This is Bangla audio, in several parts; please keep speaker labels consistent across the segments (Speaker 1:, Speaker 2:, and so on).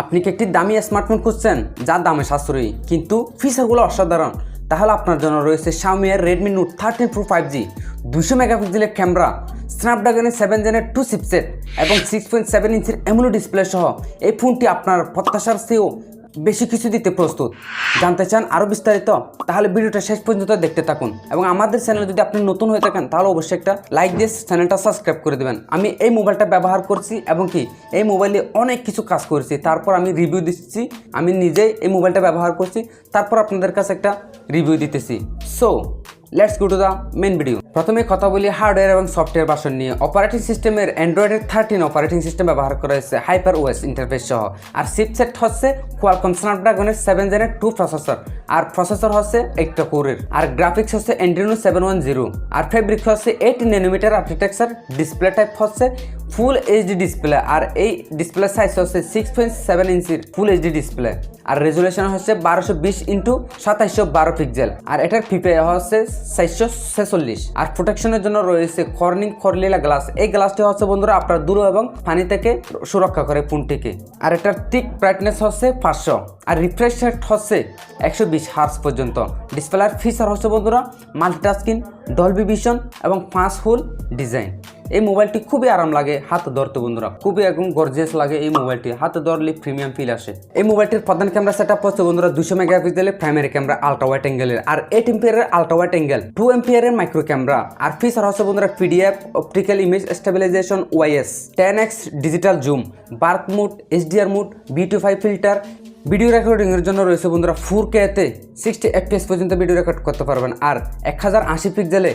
Speaker 1: আপনি কি একটি দামি স্মার্টফোন খুঁজছেন? যার দামে সাশ্রয়ী। কিন্তু ফিচারগুলো অসাধারণ। তাহলে আপনার জন্য রয়েছে শাওমিয়ার Redmi Note thirteen Pro five G দুশো মেগাপিক্সেলের ক্যামেরা স্ন্যাপড্রাগনের সেভেন জেনের টু সিপসেট এবং সিক্স পয়েন্ট সেভেন ইঞ্চির এমুলো ডিসপ্লে সহ। এই ফোনটি আপনার প্রত্যাশার চেয়েও বেশি কিছু দিতে প্রস্তুত। জানতে চান আরও বিস্তারিত, তাহলে ভিডিওটা শেষ পর্যন্ত দেখতে থাকুন। এবং আমাদের চ্যানেল যদি আপনি নতুন হয়ে থাকেন, তাহলে অবশ্যই একটা লাইক দিয়ে চ্যানেলটা সাবস্ক্রাইব করে দেবেন। আমি এই মোবাইলটা ব্যবহার করছি এবং কি, এই মোবাইলে অনেক কিছু কাজ করেছি। তারপর আমি রিভিউ দিচ্ছি, আমি নিজেই এই মোবাইলটা ব্যবহার করছি। তারপর আপনাদের কাছে একটা রিভিউ দিতেছি। So let's go to the main video প্রথমে কথা বলি হার্ডওয়্যার এবং সফটওয়্যার বাসন নিয়ে। অপারেটিং সিস্টেমের অ্যান্ড্রয়েডের থার্টিন অপারেটিং সিস্টেম ব্যবহার করা হয়েছে হাইপার ওয়েস ইন্টারফেস সহ। আর চিপসেট হচ্ছে কোয়ালকম স্ন্যাপড্রাগনের সেভেন জেনের টু প্রসেসর আর প্রসেসর হচ্ছে একটা কোরের আর গ্রাফিক্স হচ্ছে এন্ড্রিনো সেভেন ওয়ান জিরো আর ফেব্রিক হচ্ছে eight nanometer architecture display type হচ্ছে ফুল এইচডি ডিসপ্লে আর এই ডিসপ্লে সাইজ হচ্ছে সিক্স পয়েন্ট সেভেন ইঞ্চির ফুল এইচডি ডিসপ্লে আর রেজুলেশন হচ্ছে বারোশো বিশ ইন্টু সাতাইশশো বারো পিক্সেল আর এটার পিপে হচ্ছে চারশো ছেচল্লিশ। আর প্রোটেকশনের জন্য রয়েছে কর্নিং খরলিলা গ্লাস এই গ্লাসটি হচ্ছে বন্ধুরা আপনার দূর এবং পানি থেকে সুরক্ষা করে ফোনটিকে আর এটার টিক ব্রাইটনেস হচ্ছে পাঁচশো। আর রিফ্রেশ রেট হচ্ছে একশো বিশ হার্স পর্যন্ত। ডিসপ্লের ফিচার হচ্ছে বন্ধুরা মাল্টিটাস্কিং ডলবি ভিশন এবং পাঁচ হুল ডিজাইন এই মোবাইলটি খুবই আরাম লাগে, হাতে ধরতে বন্ধুরা। খুবই একদম গর্জিয়াস লাগে এই মোবাইলটি, হাতে ধরলে প্রিমিয়াম ফিল আসে। এই মোবাইলটির প্রধান ক্যামেরা সেট আপ হচ্ছে বন্ধুরা দুশো মেগা মেগাপিক্সেলের প্রাইমারি ক্যামেরা আলট্রা ওয়াইট অ্যাঙ্গেলের আর এইট এমপিয়ারের আলট্রা ওয়াইট অ্যাঙ্গেল টু এমপিয়ারের মাইক্রো ক্যামেরা আর ফিচার হচ্ছে বন্ধুরা PDF optical image stabilisation YS ten X digital zoom bark mode HDR mode B2 five filter video রেকর্ডিংয়ের জন্য রয়েছে বন্ধুরা ফোর কেতে সিক্সটি এফপিএস পর্যন্ত ভিডিও রেকর্ড করতে পারবেন। আর এক হাজার আশি পিক্সেলে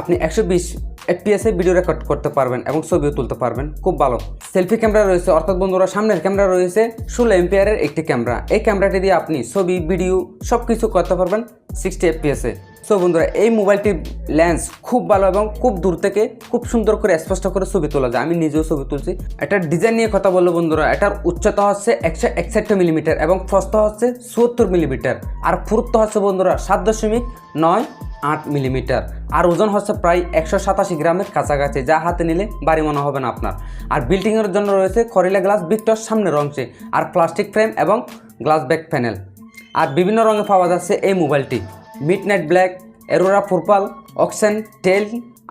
Speaker 1: আপনি একশো বিশ এফপিএসে ভিডিও রেকর্ড করতে পারবেন এবং ছবিও তুলতে পারবেন। খুব ভালো। সেলফি ক্যামেরা রয়েছে। অর্থাৎ বন্ধুরা, সামনের ক্যামেরা রয়েছে ষোলো এমপিয়ারের একটি ক্যামেরা এই ক্যামেরাটি দিয়ে আপনি ছবি ভিডিও সব কিছু করতে পারবেন সিক্সটি এফপিএসে সো বন্ধুরা, এই মোবাইলটির লেন্স খুব ভালো এবং খুব দূর থেকে খুব সুন্দর করে, স্পষ্ট করে ছবি তোলা যায়। আমি নিজেও ছবি তুলছি। এটার ডিজাইন নিয়ে কথা বলল বন্ধুরা, এটার উচ্চতা হচ্ছে একশো একষট্টি মিলিমিটার এবং প্রস্থ হচ্ছে চুয়াত্তর মিলিমিটার আর পুরুত্ব হচ্ছে বন্ধুরা, সাত দশমিক নয় আট মিলিমিটার। আর ওজন হচ্ছে প্রায় একশো সাতাশি গ্রামের কাছাকাছি, যা হাতে নিলে বাড়ি মনে হবে না আপনার। আর বিল্ডিংয়ের জন্য রয়েছে খরিলা গ্লাস বিক্টর সামনের অংশে, আর প্লাস্টিক ফ্রেম এবং গ্লাস ব্যাক প্যানেল। আর বিভিন্ন রঙে পাওয়া যাচ্ছে এই মোবাইলটি। Midnight black aurora purple ocean teal,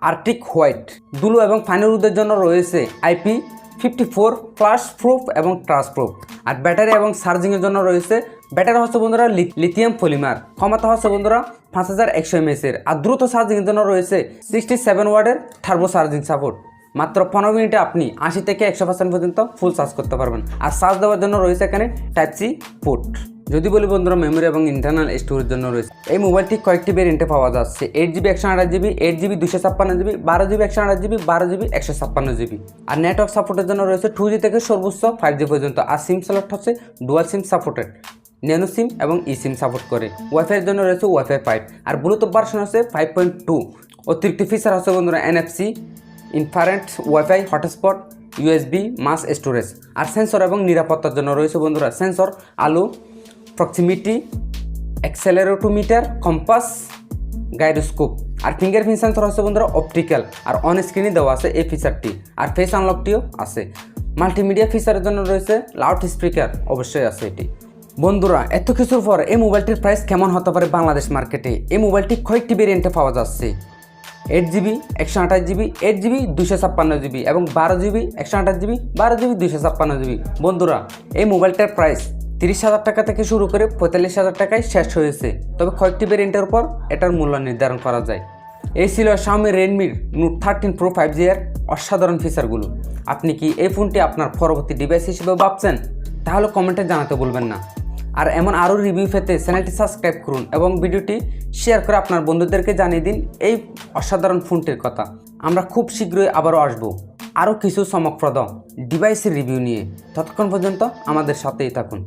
Speaker 1: arctic white. দুলো এবং ফাইনারুদের জন্য রয়েছে IP fifty four splash proof এবং ট্রাস প্রুফ। আর ব্যাটারি এবং চার্জিংয়ের জন্য রয়েছে ব্যাটারি হচ্ছে বন্ধুরা লিথিয়াম পলিমার। ক্ষমতা হচ্ছে বন্ধুরা পাঁচ হাজার একশো এমএসের আর দ্রুত চার্জিংয়ের জন্য রয়েছে সিক্সটি সেভেন ওয়ার্ডের থার্বো চার্জিং সাপোর্ট মাত্র পনেরো মিনিটে আপনি আশি থেকে একশো পার্সেন্ট পর্যন্ত ফুল চার্জ করতে পারবেন। আর চার্জ দেওয়ার জন্য রয়েছে এখানে টাইপ সি পোর্ট যদি বলি বন্ধুরা মেমোরি এবং ইন্টারনাল স্টোরের জন্য রয়েছে। এই মোবাইলটি কয়েকটি ভেরিয়েন্টে পাওয়া যাচ্ছে। এইট জিবি একশো আঠাশ জিবি এইট জিবি দুশো ছাপ্পান্ন জিবি বারো জিবি একশো আঠাশ জিবি বারো জিবি একশো ছাপ্পান্ন জিবি আর নেটওয়ার্ক সাপোর্টের জন্য রয়েছে টু জি থেকে সর্বোচ্চ ফাইভ জি পর্যন্ত। আর সিম স্লট হচ্ছে dual SIM supported nano SIM এবং ই সিম সাপোর্ট করে। ওয়াইফাইয়ের জন্য রয়েছে ওয়াইফাই ফাইভ আর ব্লুটুথ ভার্সন হচ্ছে ফাইভ পয়েন্ট টু অতিরিক্ত ফিচার হচ্ছে বন্ধুরা NFC infrared WiFi hotspot USB mass storage আর সেন্সর এবং নিরাপত্তার জন্য রয়েছে বন্ধুরা সেন্সর আলু প্রক্সিমিটি অ্যাক্সেলারোটোমিটার কম্পাস গাইডোস্কোপ আর ফিঙ্গারপ্রিন্ট সেন্সর হচ্ছে বন্ধুরা অপটিক্যাল আর অন স্ক্রিনে দেওয়া আছে এই ফিচারটি আর ফেস আনলকটিও আছে। মাল্টিমিডিয়া ফিচারের জন্য রয়েছে লাউড স্পিকার অবশ্যই আছে এটি। বন্ধুরা, এত কিছুর পর এই মোবাইলটির প্রাইস কেমন হতে পারে বাংলাদেশ মার্কেটে এই মোবাইলটি কয়েকটি ভেরিয়েন্টে পাওয়া যাচ্ছে। এইট জিবি একশো আঠাশ জিবি এইট জিবি দুশো ছাপ্পান্ন জিবি এবং বারো জিবি একশো আঠাশ জিবি বারো জিবি দুশো ছাপ্পান্ন জিবি বন্ধুরা, এই মোবাইলটার প্রাইস তিরিশ হাজার টাকা থেকে শুরু করে পঁয়তাল্লিশ হাজার টাকায় শেষ হয়েছে। তবে কয়েকটি ভেরিয়েন্টের উপর এটার মূল্য নির্ধারণ করা যায়। এই ছিল Xiaomi রেডমির note thirteen pro five G এর অসাধারণ ফিচারগুলো আপনি কি এই ফোনটি আপনার পরবর্তী ডিভাইস হিসেবে ভাবছেন? তাহলে কমেন্টে জানাতে বলবেন না। আর এমন আরও রিভিউ পেতে চ্যানেলটি সাবস্ক্রাইব করুন এবং ভিডিওটি শেয়ার করে আপনার বন্ধুদেরকে জানিয়ে দিন এই অসাধারণ ফোনটির কথা। আমরা খুব শীঘ্রই আবারও আসব। আরও কিছু চমকপ্রদ ডিভাইসের রিভিউ নিয়ে। ততক্ষণ পর্যন্ত আমাদের সাথেই থাকুন।